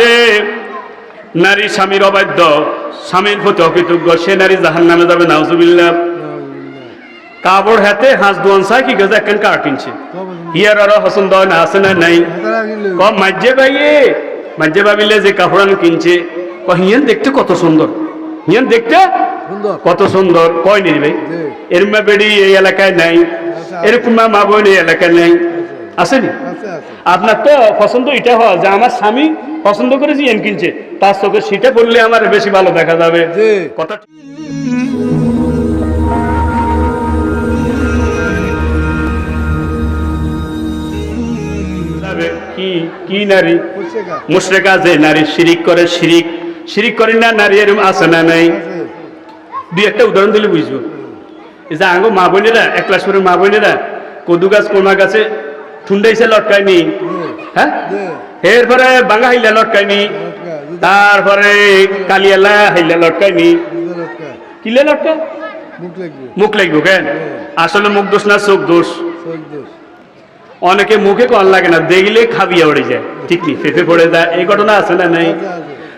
যে নারী স্বামীর অবাধ্য স্বামীর প্রতি অকৃতজ্ঞ সে নারী জাহান নামে যাবে নাউজুবিল্লাহ। কাপড় হাতে হাঁস দোয়ান চাই কি গেছে একখান কার কিনছে। হিয়ার আরও হসন দয় না আছে না নাই? কম মাঝে পাইয়ে মাঝে ভাবিলে যে কাপড় আমি কিনছে ক হিয়ান দেখতে কত সুন্দর। হিয়ান দেখতে কত সুন্দর কয় নির ভাই? জি। বেড়ি এই এলাকায় নাই এরকম মা বোন এই এলাকায় নাই। আসেনি? আপনার তো পছন্দ এটা হয় যে আমার স্বামী পছন্দ করে যে এন কিনছে তার চোখে সেটা বললে আমার বেশি ভালো দেখা যাবে। কথা কি কি নারী? মুশরেকা। যে নারী শিরিক করে শিরিক শিরিক করে না নারী এরম আছে না নাই? দুই একটা উদাহরণ দিলে বুঝব। এই যে আঙ্গো মা বোনেরা এক ক্লাস করে মা বোনেরা কদু গাছ কোমা গাছে ঠুন্ডাইছে লটকায়নি হ্যাঁ? এরপরে বাঙ্গা হাইলে লটকায়নি লটকা তারপরে কালিয়ালা হাইলে লটকায়নি দুধ কিলে লটকা মুখ লাগবে। কেন? আসলে মুখ দোষ না চোখ দোষ। অনেকে মুখে কল লাগে না দেখলে খাবিয়া উড়ে যায়। ঠিক কি? ফেফে পড়ে যায়। এই ঘটনা আছে না নাই?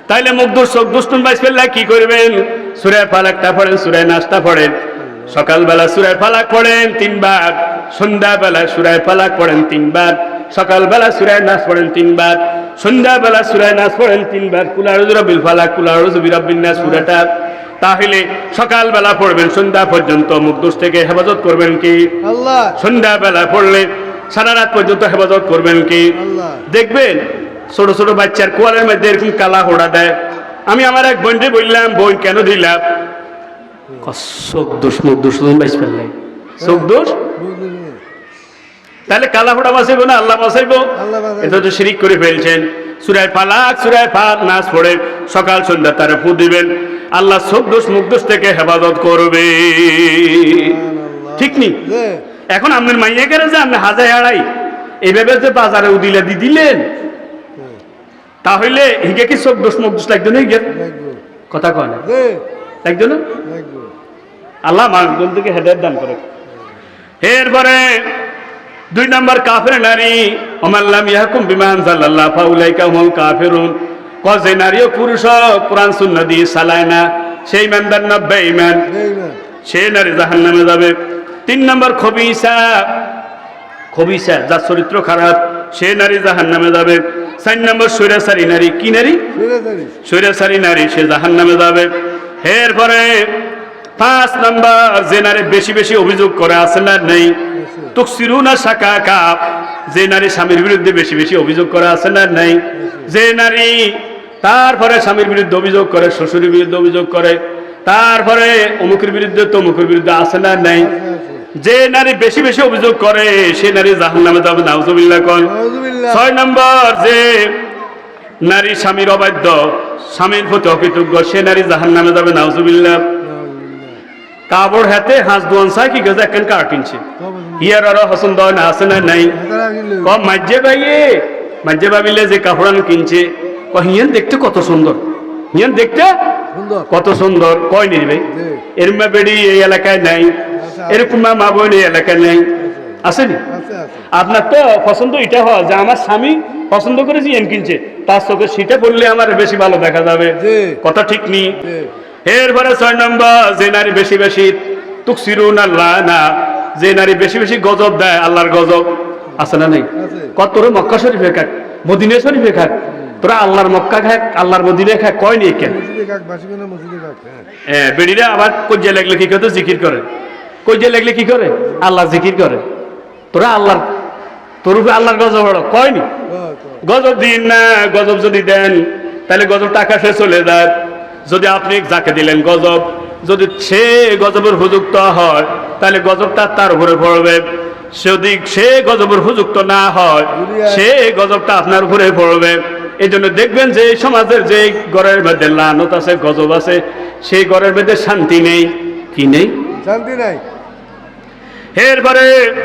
তাইলে মুখ দোষ চোখ দোষ তুমি বাইস ফেললে কি করবেন? সুরের ফালাকটা পড়েন সুরের নাস্তা পড়েন। সকালবেলা সুরায় ফালাক পড়েন তিনবার সন্ধ্যাবেলা সুরায় ফালাক পড়েন তিনবার সকালবেলা সুরের নাচ পড়েন তিনবার সন্ধ্যাবেলা সুরের নাচ পড়েন তিনবার কুলারুজ রবিল ফালাক কুলারুজ বিরবিন নাচ সুরাটা। তাহলে সকালবেলা পড়বেন সন্ধ্যা পর্যন্ত মুখ দোষ থেকে হেফাজত করবেন কি? সন্ধ্যাবেলা পড়লে সারা রাত পর্যন্ত হেফাজত করবেন কি? দেখবেন ছোট ছোট বাচ্চার কোয়ালের মধ্যে এরকম কালা হোড়া দেয়। আমি আমার এক বোনকে বললাম বোন কেন দিলাম চোখ দোষ মুখ দোষ বাইশ ফেললাই চোখ দোষ তাহলে কালা ফোড়া বাঁচাইব না? আল্লাহ বাঁচাইব? এটা তো শিরিক করে ফেলছেন। সুরায় পালাক সুরায় নাচ পড়ে সকাল সন্ধ্যা তারা ফু দিবেন। আল্লাহ চোখ দোষ মুখ দোষ থেকে হেফাজত করবে। ঠিক নি? এখন আপনার মাইয়া কেন যে আপনি হাজার হারাই এইভাবে যে বাজারে উদিলে দি দিলেন। তাহলে হিগে কি চোখ দোষ মুখ দোষ লাগতো না কথা কয় না। লাগতো না? আল্লাহ মানুষজন থেকে হেদায়ত দান করে এরপরে দুই নম্বর কাফের নারী ওমাল্লাম ইয়াকুম বিমান জাল্লাল্লাহ ফাউলাইকা হুম কাফিরুন। ক যে নারী ও পুরুষ কোরআন শূন্য দিয়ে চালায় না সেই ইমানদার নব্বে ইমান সে নারী জাহান নামে যাবে। তিন নম্বর খবিসা। খবিসা যার চরিত্র খারাপ সে নারী জাহান নামে যাবে। চার নম্বর সৈরাসারি নারী। কি নারী? সৈরাসারি নারী সে জাহান নামে যাবে। এরপরে পাঁচ নাম্বার যে নারী বেশি বেশি অভিযোগ করে আছে না নেই? তুকসিরুনা শাখা কাপ যে নারী স্বামীর বিরুদ্ধে বেশি বেশি অভিযোগ করে আছে না নেই? যে নারী তারপরে স্বামীর বিরুদ্ধে অভিযোগ করে শ্বশুরের বিরুদ্ধে অভিযোগ করে তারপরে অমুকের বিরুদ্ধে তমুকের বিরুদ্ধে আছে না নেই? যে নারী বেশি বেশি অভিযোগ করে সে নারী জাহান নামে যাবে নাউজুবিল্লাহ নাউজুবিল্লাহ। ছয় নম্বর যে নারী স্বামীর অবাধ্য স্বামীর প্রতি অকৃতজ্ঞ সে নারী জাহান নামে যাবে। নাউজুবিল্লাহ। কাপড় হাতে হাঁস দোয়ান চাই কি গেছে একখান কার কিনছে হিয়ার আরও হসন দয় না আছে না নাই? কম মাঝে পাইয়ে মাঝে ভাবিলে যে কাপড় কিনছে ক হিয়ান দেখতে কত সুন্দর। হিয়ান দেখতে সুন্দর। কত সুন্দর কয় নির ভাই। এরম বেড়ি এই এলাকায় নাই এরকম মা বোন এই এলাকায় নাই। আসেনি আছে আছে আপনার তো পছন্দ এটা হয় যে আমার স্বামী পছন্দ করে যে এন কিনছে তার চোখে সেটা বললে আমার বেশি ভালো দেখা যাবে। কথা ঠিক নেই। এরপরে ছয় নম্বর যে নারী বেশি বেশি তুকসিরুন আল্লাহ না যে নারী বেশি বেশি গজব দেয় আল্লাহর গজব আছে না নেই? কত মক্কা শরীফে খাক মদিনা শরীফে খাক তোরা আল্লাহর মক্কা খাক আল্লাহর মদিনে খাক কয় নেই কেন হ্যাঁ। বেড়িরা আবার কজ্জা লাগলে কি করে জিকির করে। কজ্জা লাগলে কি করে? আল্লাহ জিকির করে। তোরা আল্লাহর তোর উপরে আল্লাহর গজব কয়নি কয়, কয়। গজব দিন না গজব যদি দেন তাহলে গজব টাকা সে চলে যায়। যদি আপনি যাকে দিলেন গজব যদি সে গজবের উপযুক্ত হয় তাহলে গজবটা তার উপরে পড়বে। যদি সে গজবের উপযুক্ত না হয় সে গজবটা আপনার উপরে পড়বে। এই জন্য দেখবেন যে এই সমাজের যে ঘরের মধ্যে লানত আছে গজব আছে সেই ঘরের মধ্যে শান্তি নেই। কি নেই? শান্তি নাই। এরপরে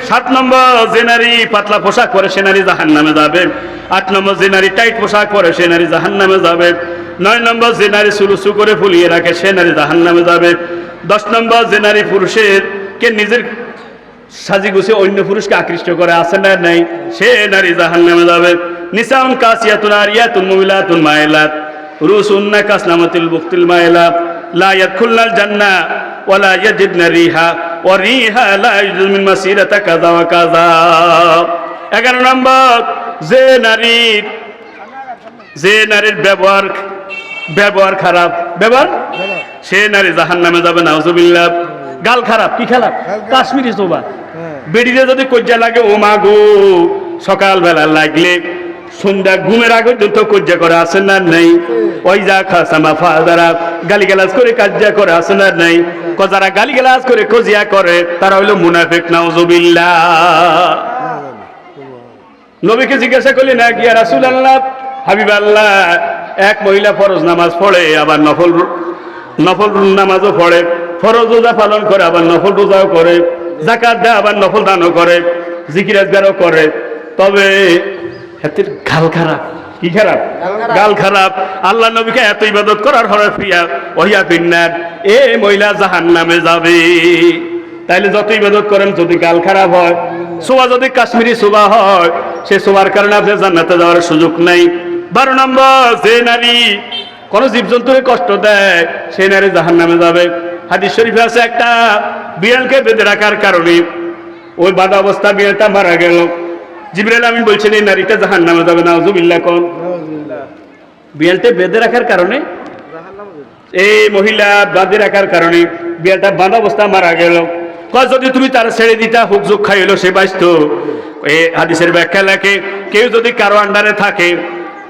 সাত নম্বর যে নারী পাতলা পোশাক পরে সে নারী জাহান নামে যাবে। আট নম্বর যে নারী টাইট পোশাক পরে সে নারী জাহান নামে যাবে। নয় নম্বর যে নারী সুলুসু করে ফুলিয়ে রাখে, সে নারী জাহান নামে যাবে। দশ নম্বর যে নারী পুরুষের কে নিজের সাজি গুছে অন্য পুরুষকে আকৃষ্ট করে আসে না নাই, সে নারী জাহান নামে যাবে। নিসাউন কাসিয়াতুন আরিয়াতুন মুমিলাতুন মাইলাত রুসুন্না কাসনামাতিল বুক্তিল মাইলা লা ইয়াদখুলনাল জান্নাহ ওয়ালা ইয়াজিদনা রিহা, ওয়া রিহা লা ইয়াজিদু মিন মাসিরাতা কাযা ওয়া কাযা। 11 নম্বর, যে নারীর যে নারীর ব্যবহার ব্যবহার খারাপ। ব্যবহার? সে নারী জাহান নামে যাবে নাউজুবিল্লাহ। গাল খারাপ কি খারাপ। কাশ্মীরি সোবা হ্যাঁ। বেডিতে যদি কজ্জা লাগে ও মা গো সকালবেলা লাগলে সন্ধ্যা ঘুমের আগে পর্যন্ত কজ্জা করে আসেন না নেই? ওই যা খাসামা ফাদারা গালি গালাজ করে কাজ্জা করে আসেন না নেই? যারা গালি গালাজ করে কজিয়া করে তারা হইল মুনাফিক নাউজুবিল্লাহ। নবীকে জিজ্ঞাসা করলি না গিয়া রাসুল আল্লাহ হাবিব আল্লাহ এক মহিলা ফরজ নামাজ পড়ে আবার নফল নফল নামাজও পড়ে। ফরজ রোজা পালন করে আবার নফল রোজাও করে। জাকাত দেয় আবার নফল দানও করে। জিকিরাজগারও করে। তবে হাতের গাল খারাপ। কি খারাপ? গাল খারাপ। আল্লাহ নবীকে এত ইবাদত করার হরে ফিয়া ওহিয়া ফিন্নার এ মহিলা জাহান নামে যাবে। তাইলে যত ইবাদত করেন যদি গাল খারাপ হয় সোয়া যদি কাশ্মীরি সোবা হয় সে সোবার কারণে আপনি জান্নাতে যাওয়ার সুযোগ নাই। বারো নম্বর, যে নারী কোন জীবজন্তুকে কষ্ট দেয় সেই নারী জাহান নামে যাবে। হাদিস শরীফে আছে একটা বিড়ালকে বেঁধে রাখার কারণে। ওই বাধা অবস্থা বিড়ালটা মারা গেল। জিবরাইল আমিন বলছেন, এই নারীটা জাহান নামে যাবে না জুবিল্লা কোন বিড়ালটা বেঁধে রাখার কারণে? এই মহিলা বাঁধে রাখার কারণে বিয়াটা বাঁধা অবস্থা মারা গেল। যদি তুমি তার ছেড়ে দিতা, হুক ঝুক খাইলো, সে বাঁচত। এই হাদিসের ব্যাখ্যা লেখে, কেউ যদি কারও আন্ডারে থাকে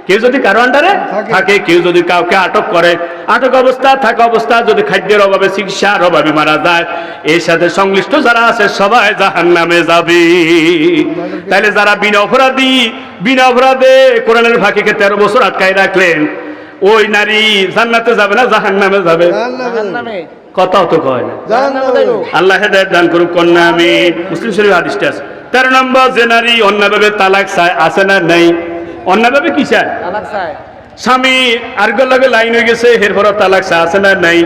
কেউ যদি কারও আন্ডারে থাকে। কেউ যদি কাউকে আটক করে আটক অবস্থা থাকা অবস্থা যদি খাদ্যের অভাবে চিকিৎসার অভাবে মারা যায় এর সাথে সংশ্লিষ্ট যারা আছে সবাই জাহান নামে যাবে। তাইলে যারা বিনা অপরাধী বিনা অপরাধে কোরআনের ফাঁকিকে তেরো বছর আটকায় রাখলেন ওই নারী জান্নাতে যাবে না জাহান নামে যাবে কথাও তো কয় না। আল্লাহ হেদায়ত দান করুক কন্যা আমি মুসলিম শরীফ হাদিসটা আছে। তেরো নম্বর যে নারী অন্যভাবে তালাক চায় আছে না নেই? অন্যভাবে কি চায়? স্বামী আর্গর লগে লাইন হয়ে গেছে এরপর তালাক চা আছে না নাই?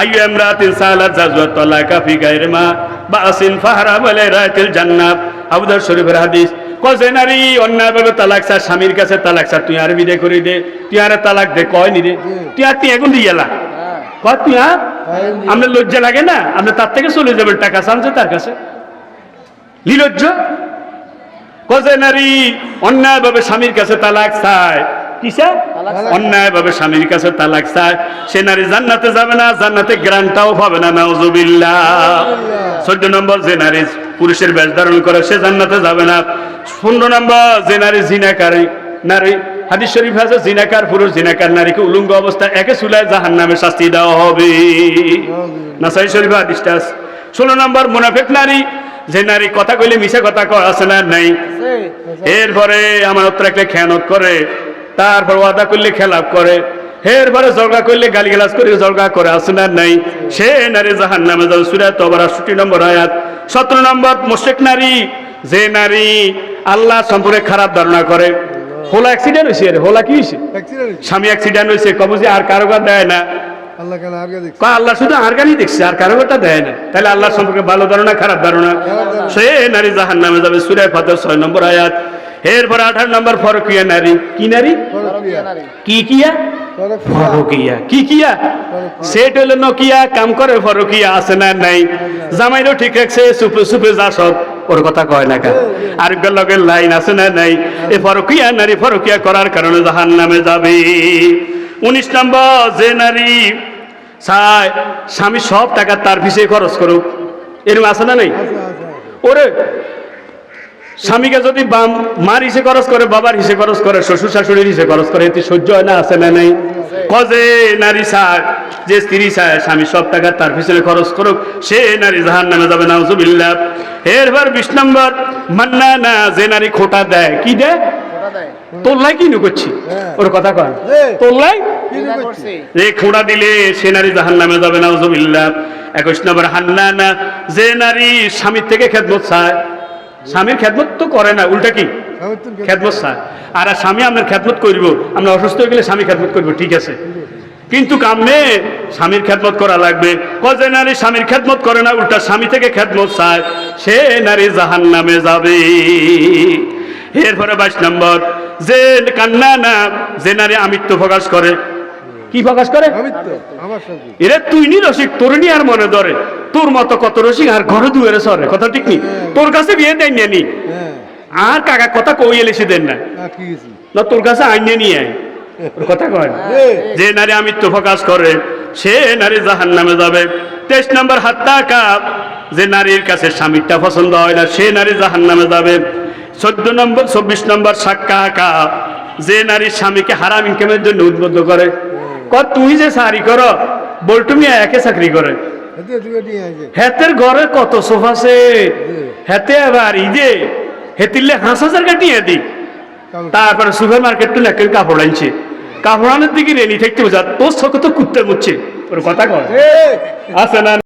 আইয়ু ইমরাতিন সালাত জাজওয়াত তালাকা ফি গায়রি মা বাসিন ফাহরা বলে রাতিল জান্নাত। আবুদার শরীফের হাদিস কজে নারী অন্যভাবে তালাক চা স্বামীর কাছে তালাক চা তুই আর বিদে করে দে তুই আর তালাক দে কয় নি রে? তুই আর তুই এখন দিয়ে এলা হ্যাঁ। কয় তুই আর আপনার লজ্জা লাগে না আমরা তার থেকে চলে যাবেন টাকা চানছে তার কাছে। নিলজ্জ? কজে নারী অন্যায়ভাবে স্বামীর কাছে তালাক চায়। কিসে? অন্যায়ভাবে স্বামীর কাছে তালাক চায়। সে নারী জান্নাতে যাবে না জান্নাতে গ্রান্টটাও পাবে না চোদ্দ নম্বর যে নারী পুরুষের বেশ ধারণ করে সে জান্নাতে যাবে না। পনেরো নম্বর যে নারী জিনাকারী নারী হাদিস শরীফ আছে জিনাকার পুরুষ জিনাকার নারীকে উলঙ্গ অবস্থা একে চুলায় জাহান নামে শাস্তি দেওয়া হবে। নাসাই শরীফ হাদিসটা আছে। ষোলো নম্বর মুনাফেক নারী যে নারী কথা কইলে মিশা কথা কয় আছে না নাই? এরপরে আমার রাখলে খেয়ানত করে তারপর ওয়াদা করলে খেলাপ করে এরপরে জলগা করলে গালি গালাজ করে জলগা করে আছে না নাই? সে নারী জাহান নামে যাবে সুরা তবর আটষট্টি নম্বর আয়াত। সতেরো নম্বর মোশেক নারী যে নারী আল্লাহ সম্পর্কে খারাপ ধারণা করে। হোলা অ্যাক্সিডেন্ট হয়েছে হোলা কি হয়েছে স্বামী অ্যাক্সিডেন্ট হয়েছে কবজি আর কারোবার দেয় না। আল্লাহ দেখছি শুধু আর গানই দেখছে আর কারোটা দেয় না। তাহলে আল্লাহ সম্পর্কে ভালো ধারণা খারাপ ধারণা? সে নারী জাহান নামে যাবে সুরায় ফাতের ছয় নম্বর আয়াত। এরপর আঠারো নম্বর ফরকিয়া নারী। কি নারী? কি কিয়া? ফরকিয়া। কি কিয়া? সেট হলো নকিয়া কাম করে ফরকিয়া আছে না নাই? জামাইরও ঠিক রাখছে সুপে সুপে যা সব ওর কথা কয় না কা আর লগের লাইন আছে না নাই? এ ফরকিয়া নারী ফরকিয়া করার কারণে জাহান নামে যাবে। উনিশ নম্বর যে নারী চায় স্বামী সব টাকা তার পিছিয়ে খরচ করুক। এরকম আছে না নাই? ওরে স্বামীকে যদি বাম মার হিসে খরচ করে বাবার হিসে খরচ করে শ্বশুর শাশুড়ির হিসে খরচ করে এতে সহ্য হয় না আছে না নাই? কজে নারী চায় যে স্ত্রী চায় স্বামী সব টাকা তার পিছনে খরচ করুক সে নারী জাহান নামে যাবে না হুজুবিল্লাহ এরপর বিশ নম্বর মান্না না যে নারী খোটা দেয় কি দেয়। তোল্লাই কি নু করছি ওর কথা যে। তোল্লাই যে খোঁড়া দিলে সে নারী জাহান নামে যাবে না হুজুবিল্লাহ একুশ নম্বর হান্না না যে নারী স্বামীর থেকে খেদমত চায় স্বামীর খেদমত তো করে না উল্টা কি? খেদমত চায়। আর স্বামী আপনার খেদমত করব আমরা অসুস্থ হয়ে গেলে স্বামী খেদমত করব ঠিক আছে। কিন্তু কামনে স্বামীর খেদমত করা লাগবে। কজে নারী স্বামীর খেদমত করে না উল্টা স্বামী থেকে খেদমত চায় সে নারী জাহান নামে যাবে। এরপরে বাইশ নম্বর যে কান্না না যে নারী আমিত্ব প্রকাশ করে। কি প্রকাশ করে? এরে তুই নি রসিক তোর নি আর মনে ধরে। তোর মতো কত রসিক আর ঘরে দুয়ারে সরে। কথা ঠিক নি তোর কাছে বিয়ে দেন নি হ্যাঁ। আর কাকা কথা কই এলেছি দেন না। কি না তোর কাছে আইনে নিয়ে আয়। কথা কয়। যে নারী আমিত্ব প্রকাশ করে সে নারী জাহান নামে যাবে। তেইশ নম্বর হাত্তা কাপ যে নারীর কাছে স্বামীরটা পছন্দ হয় না সে নারী জাহান নামে যাবে। চোদ্দ নম্বর চব্বিশ নম্বর সাক্কা কাপ যে নারীর স্বামীকে হারাম ইনকামের জন্য উদ্বুদ্ধ করে ক তুই যে সারি কর মিয়া একে চাকরি করে। তুমি হেতের ঘরে কত সোফা আছে হেতে আবার এই যে হেতিলে হাঁস হাজার কাটিয়ে দিই তারপরে সুপার মার্কেট তো নাকের কাপড় আনছে। কাপড় আনার দিকে রেলি থাকতে বোঝা তোর চোখে তো কুত্তে মুচ্ছে ওর কথা কয়। এ আছে না